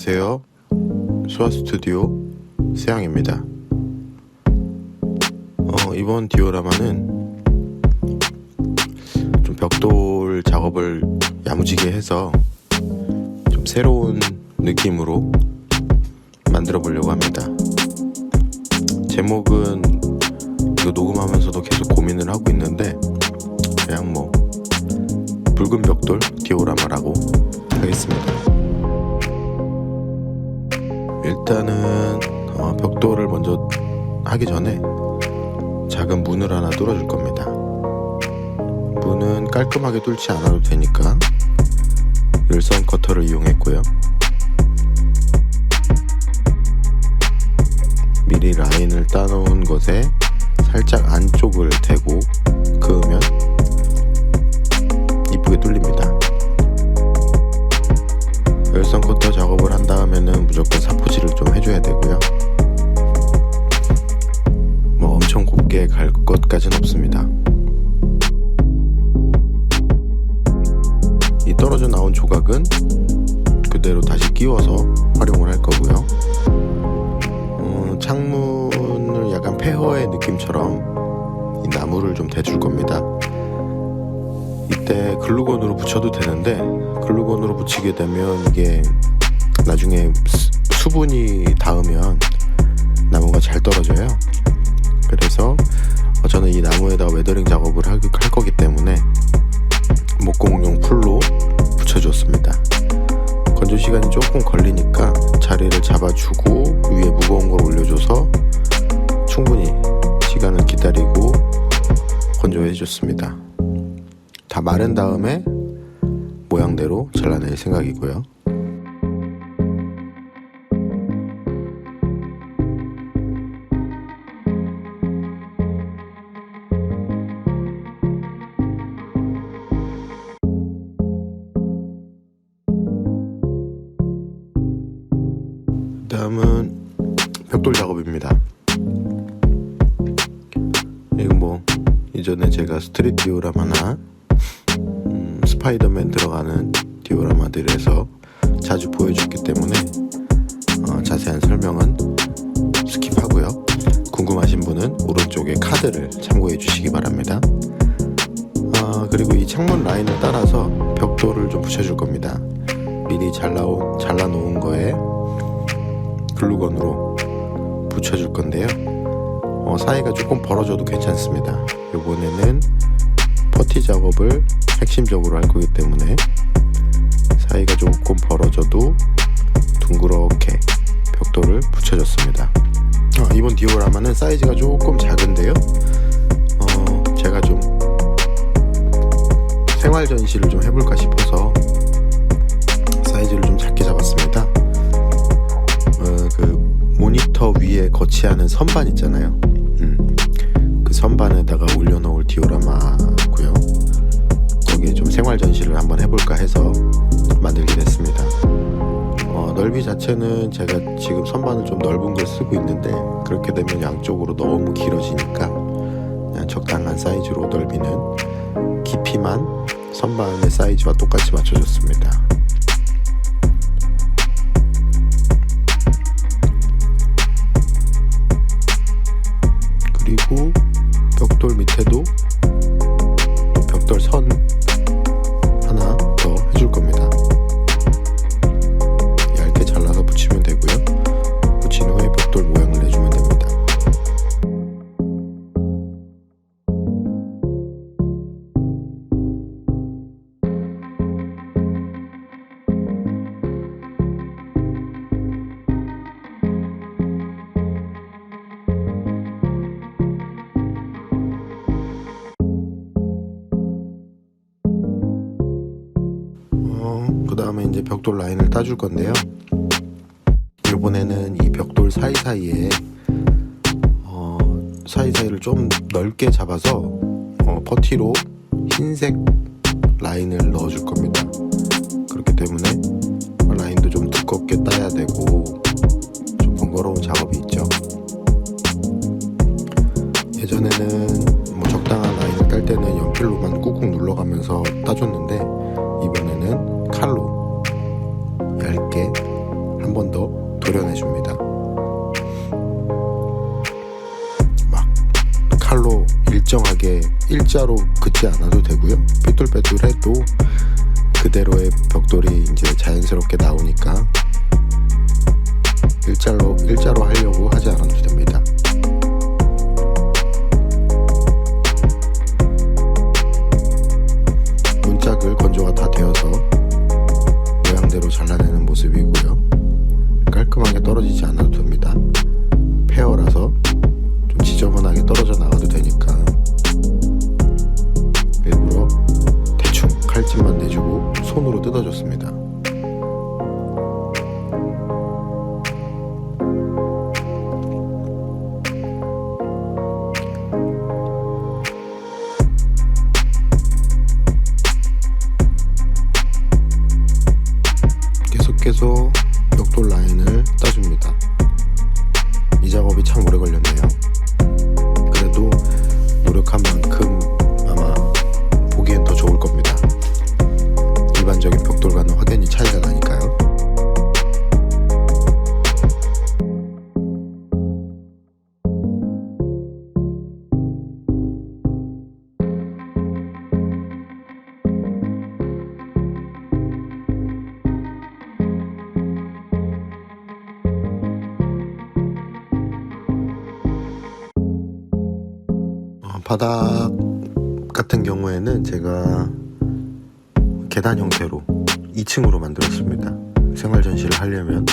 안녕하세요. 수아 스튜디오 세양입니다. 어, 이번 디오라마는 좀 벽돌 작업을 야무지게 해서 좀 새로운 느낌으로 만들어 보려고 합니다. 제목은 이거 녹음하면서도 계속 고민을 하고 있는데 그냥 뭐 붉은 벽돌 하기 전에 작은 문을 하나 뚫어줄 겁니다. 문은 깔끔하게 뚫지 않아도 되니까 열선 커터를 이용했고요. 미리 라인을 따놓은 것에 살짝 안쪽을 대고 수, 수분이 닿으면 나무가 잘 떨어져요. 그래서 어, 저는 이 나무에다 웨더링 작업을 할, 할 거기 때문에 목공용 풀로 붙여줬습니다. 건조 시간이 조금 걸리니까 자리를 잡아주고 위에 무거운 걸 올려줘서 충분히 시간을 기다리고 건조해줬습니다. 다 마른 다음에 모양대로 잘라낼 생각이고요. 스트릿 디오라마나 음, 스파이더맨 들어가는 디오라마들에서 자주 보여줬기 때문에 어, 자세한 설명은 스킵하고요. 궁금하신 분은 오른쪽에 카드를 참고해 주시기 바랍니다. 아, 그리고 이 창문 라인을 따라서 벽돌을 좀 붙여줄 겁니다. 미리 잘라온, 잘라놓은 거에 글루건으로 붙여줄 건데요. 어, 사이가 조금 벌어져도 괜찮습니다. 이번에는 퍼티 작업을 핵심적으로 할 거기 때문에 사이가 조금 벌어져도 둥그렇게 벽돌을 붙여줬습니다. 아, 이번 디오라마는 사이즈가 조금 작은데요. 어, 제가 좀 생활 전시를 좀 해볼까 싶어서 사이즈를 좀 작게 잡았습니다. 어, 그 모니터 위에 거치하는 선반 있잖아요. 선반에다가 올려놓을 디오라마고요. 거기에 좀 생활 전시를 한번 해볼까 해서 만들게 됐습니다. 어, 넓이 자체는 제가 지금 선반을 좀 넓은 걸 쓰고 있는데 그렇게 되면 양쪽으로 너무 길어지니까 그냥 적당한 사이즈로 넓이는 깊이만 선반의 사이즈와 똑같이 맞춰줬습니다. 그 다음에 이제 벽돌 라인을 따줄 건데요. 이번에는 이 벽돌 사이사이에 어, 사이사이를 좀 넓게 잡아서 어, 퍼티로 흰색 라인을 넣어줄 겁니다. 그렇기 때문에 라인도 좀 두껍게 따야 되고 좀 번거로운 작업이 있죠. 예전에는 뭐 적당한 라인을 딸 때는 연필로만 꾹꾹 눌러가면서 따줬는데 이번에는 칼로 얇게 한 번 더 도려내 줍니다. 막 칼로 일정하게 일자로 긋지 않아도 되고요. 삐뚤빼뚤해도 그대로의 벽돌이 이제 자연스럽게 나오니까 일자로 일자로 하려고 하지 않아도 됩니다. 모양대로 잘라내는 모습이고요. 깔끔하게 떨어지지 않아도 됩니다. 페어라서 좀 지저분하게 떨어져 나가도 되니까 일부러 대충 칼집만 내주고 손으로 뜯어줬습니다. 오래 걸렸네 바닥 같은 경우에는 제가 계단 형태로 2층으로 만들었습니다. 생활 전시를 하려면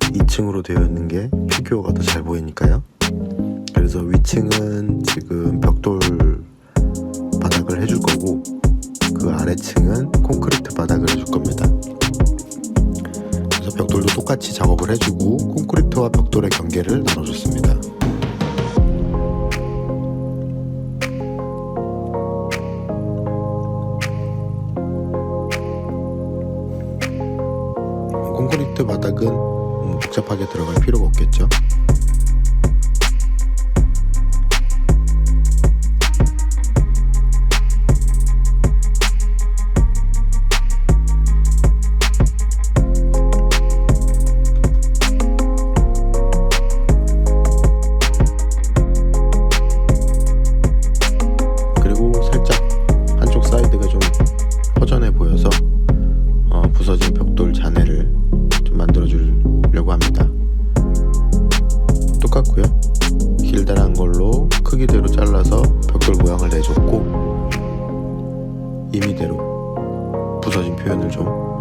2층으로 되어 있는 게 피규어가 더 잘 보이니까요. 그래서 위층은 지금 벽돌 바닥을 해줄 거고 그 아래층은 콘크리트 바닥을 해줄 겁니다. 그래서 벽돌도 똑같이 작업을 해주고 콘크리트와 벽돌의 경계를 나눠줬습니다. 콘크리트 바닥은 음, 복잡하게 들어갈 필요가 없겠죠.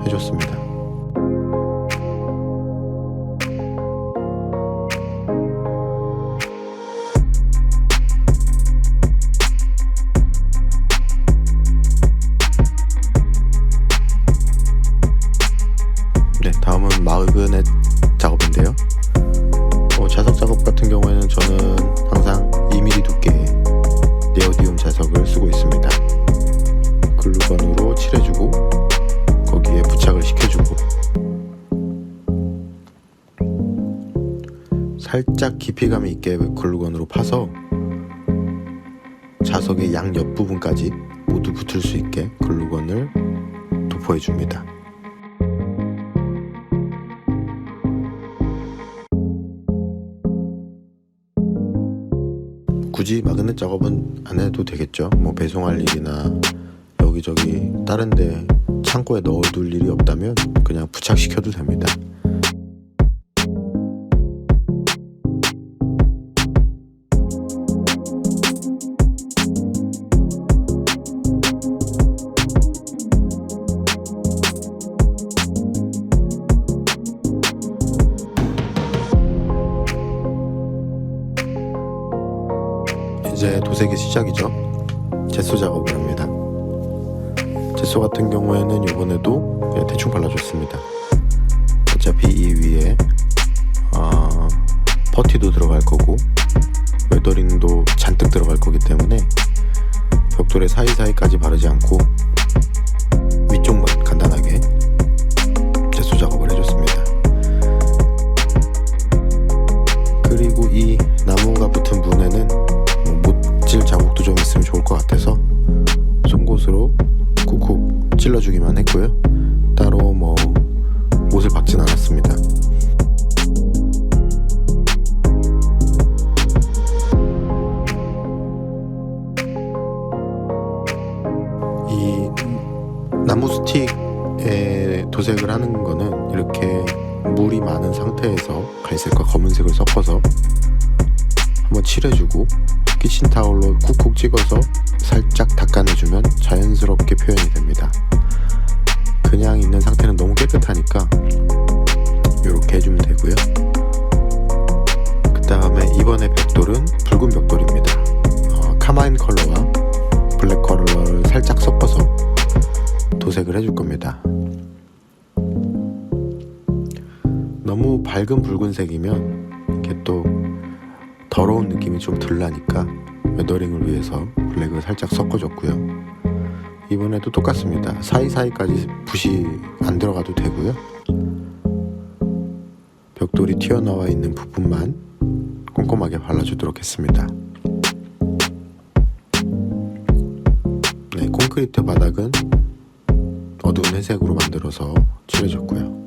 해줬습니다. 살짝 깊이감이 있게 글루건으로 파서 자석의 양 옆부분까지 모두 붙을 수 있게 글루건을 도포해 줍니다. 굳이 마그넷 작업은 안 해도 되겠죠. 뭐 배송할 일이나 여기저기 다른데 창고에 넣어둘 일이 없다면 그냥 부착시켜도 됩니다. 경우에는 이번에도 그냥 대충 발라줬습니다. 어차피 이 위에 어, 퍼티도 들어갈 거고 웨더링도 잔뜩 들어갈 거기 때문에 벽돌의 사이사이까지 바르지 않고 있습니다. 이 나무 스틱에 도색을 하는 거는 이렇게 물이 많은 상태에서 갈색과 검은색을 섞어서 한번 칠해주고 키친 타올로 쿡쿡 찍어서 살짝 닦아내주면 자연스럽게 표현이 됩니다. 그냥 있는 상태는 너무 깨끗하니까 이렇게 해주면 되고요. 그 다음에 이번에 벽돌은 붉은 벽돌입니다. 어, 카마인 컬러와 블랙 컬러를 살짝 섞어서 도색을 해줄 겁니다. 너무 밝은 붉은색이면 이게 또 더러운 느낌이 좀덜 나니까 웨더링을 위해서 블랙을 살짝 섞어줬고요. 이번에도 똑같습니다. 사이사이까지 붓이 안 들어가도 되고요. 벽돌이 튀어나와 있는 부분만 꼼꼼하게 발라주도록 했습니다. 네, 콘크리트 바닥은 어두운 회색으로 만들어서 칠해줬고요.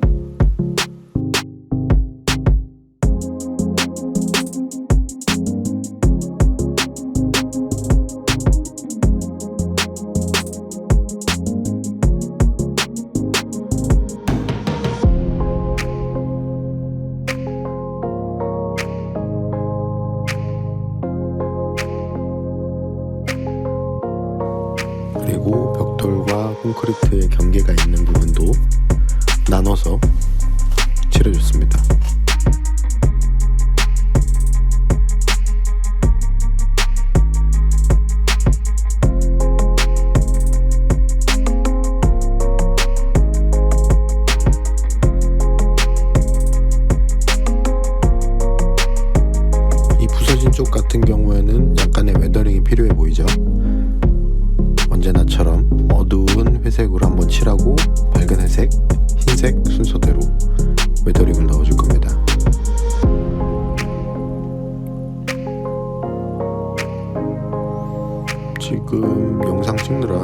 지금 영상 찍느라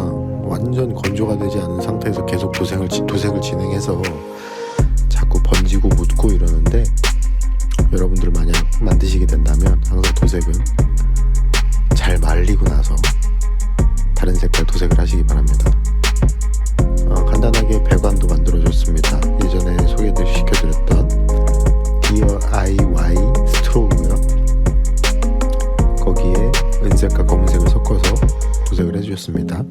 완전 건조가 되지 않은 상태에서 계속 도색을, 지- 도색을 진행해서 자꾸 번지고 묻고 이러는데 여러분들 만약 만드시게 된다면 항상 도색은 잘 말리고 나서 다른 색깔 도색을 하시기 바랍니다. 어, 간단하게 배관도 만들어줬습니다. 예전에 소개시켜드렸던 DIY 스트로우고요. 거기에 은색과 검은색을 섞어서 도색을 해주셨습니다.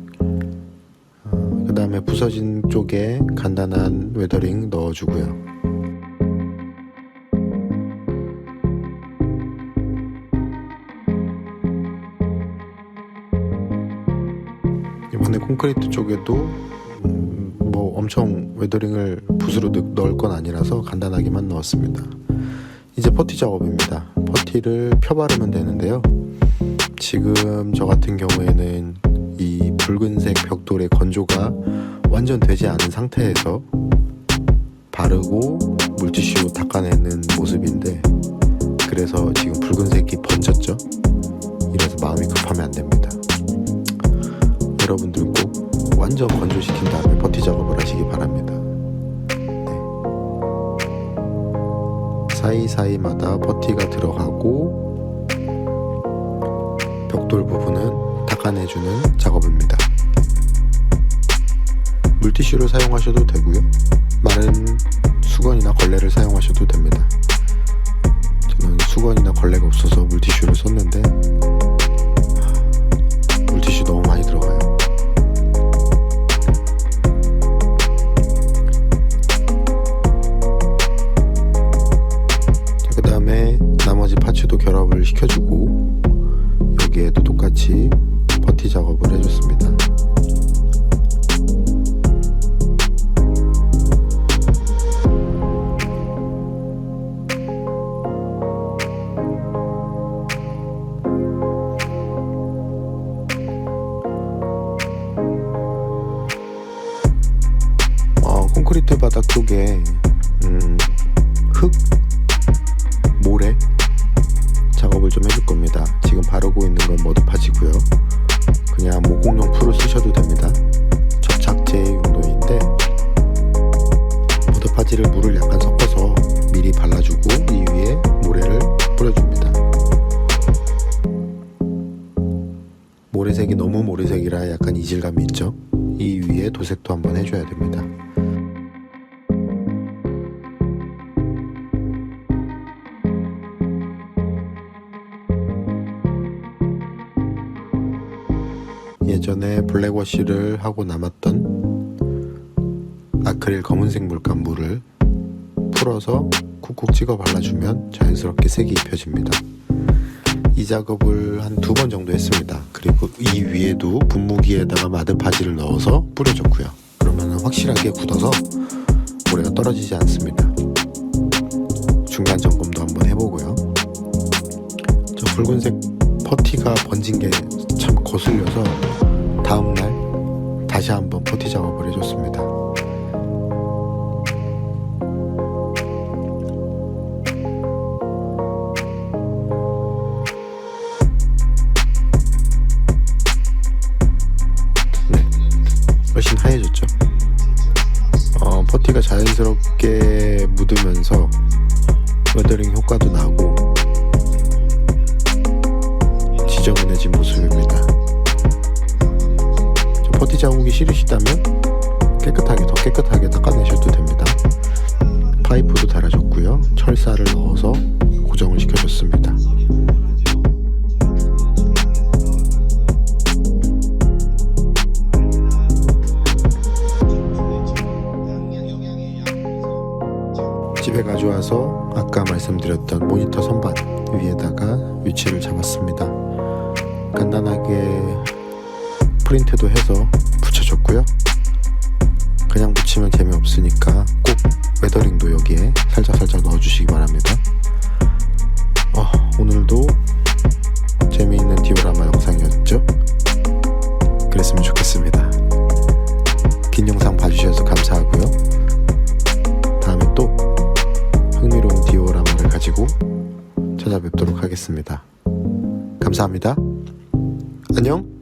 어, 그 다음에 부서진 쪽에 간단한 웨더링 넣어주고요. 이번에 콘크리트 쪽에도 음, 뭐 엄청 웨더링을 붓으로 넣- 넣을 건 아니라서 간단하게만 넣었습니다. 이제 퍼티 작업입니다. 퍼티를 펴바르면 되는데요. 지금 저 같은 경우에는 이 붉은색 벽돌의 건조가 완전 되지 않은 상태에서 바르고 물티슈로 닦아내는 모습인데 그래서 지금 붉은색이 번졌죠. 이래서 마음이 급하면 안 됩니다. 여러분들 꼭 완전 건조시킨 다음에 퍼티 작업을 하시기 바랍니다. 네. 사이사이마다 퍼티가 들어가고 벽돌 부분은 닦아내주는 작업입니다. 물티슈를 사용하셔도 되고요. 마른 수건이나 걸레를 사용하셔도 됩니다. 저는 수건이나 걸레가 없어서 물티슈 모래색이 너무 모래색이라 약간 이질감이 있죠. 이 위에 도색도 한번 해줘야 됩니다. 예전에 블랙워시를 하고 남았던 아크릴 검은색 물감 물을 풀어서 쿡쿡 찍어 발라주면 자연스럽게 색이 입혀집니다. 이 작업을 한 두 번 정도 했습니다. 그리고 이 위에도 분무기에다가 마드 바지를 넣어서 뿌려줬고요. 그러면 확실하게 굳어서 모래가 떨어지지 않습니다. 중간 점검도 한번 해보고요. 저 붉은색 퍼티가 번진 게 참 거슬려서 다음날 다시 한번 퍼티 작업을 해줬습니다. 자연스럽게 묻으면서 웨더링 효과도 나고 지저분해진 모습입니다. 저 퍼티 자국이 싫으시다면 깨끗하게 더 깨끗하게 닦아내셔도 됩니다. 파이프도 달아줬고요. 철사를 넣어서 고정을 시켜줬습니다. 집에 가져와서 아까 말씀드렸던 모니터 선반 위에다가 위치를 잡았습니다. 간단하게 프린트도 해서 붙여줬고요. 그냥 붙이면 재미없으니까 꼭 웨더링도 여기에 살짝살짝 넣어주시기 바랍니다. 안녕!